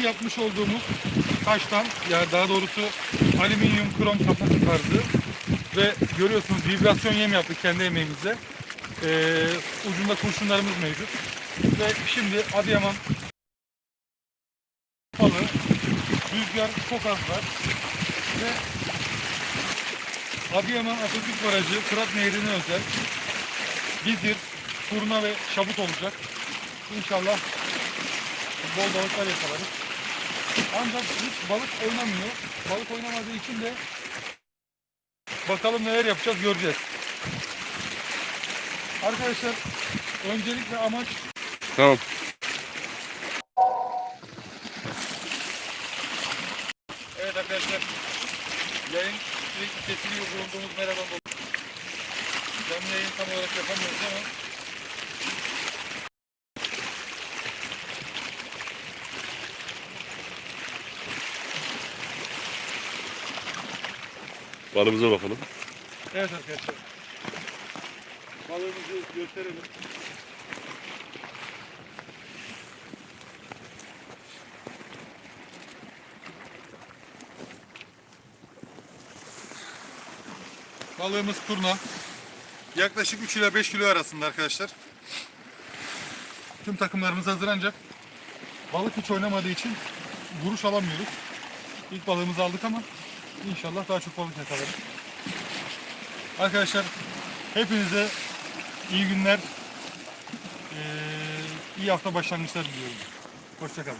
yapmış olduğumuz taştan yani daha doğrusu alüminyum krom kapak tarzı ve görüyorsunuz vibrasyon yem yaptık kendi emeğimizle. Ee, ucunda kurşunlarımız mevcut. Ve şimdi Adıyaman balığı rüzgar çok az var ve Adıyaman Atatürk Barajı Fırat Nehri'ne özel bizir, turna ve şabut olacak. İnşallah bol balıklar yakalarız. Ancak hiç balık oynamıyor. Balık oynamadığı için de bakalım neler yapacağız göreceğiz. Arkadaşlar öncelikle amaç Tamam. Evet arkadaşlar yayın sürekli kesiliyor bulunduğumuz dolayı. Canlı yayın tam olarak yapamıyoruz ama Balımıza bakalım. evet arkadaşlar. Balığımızı gösterelim. Balığımız turna. Yaklaşık 3 ile 5 kilo arasında arkadaşlar. Tüm takımlarımız hazır ancak balık hiç oynamadığı için vuruş alamıyoruz. İlk balığımızı aldık ama inşallah daha çok balık yakalarız. Arkadaşlar hepinize iyi günler, eee, iyi hafta başlangıçlar diliyorum. Hoşçakalın.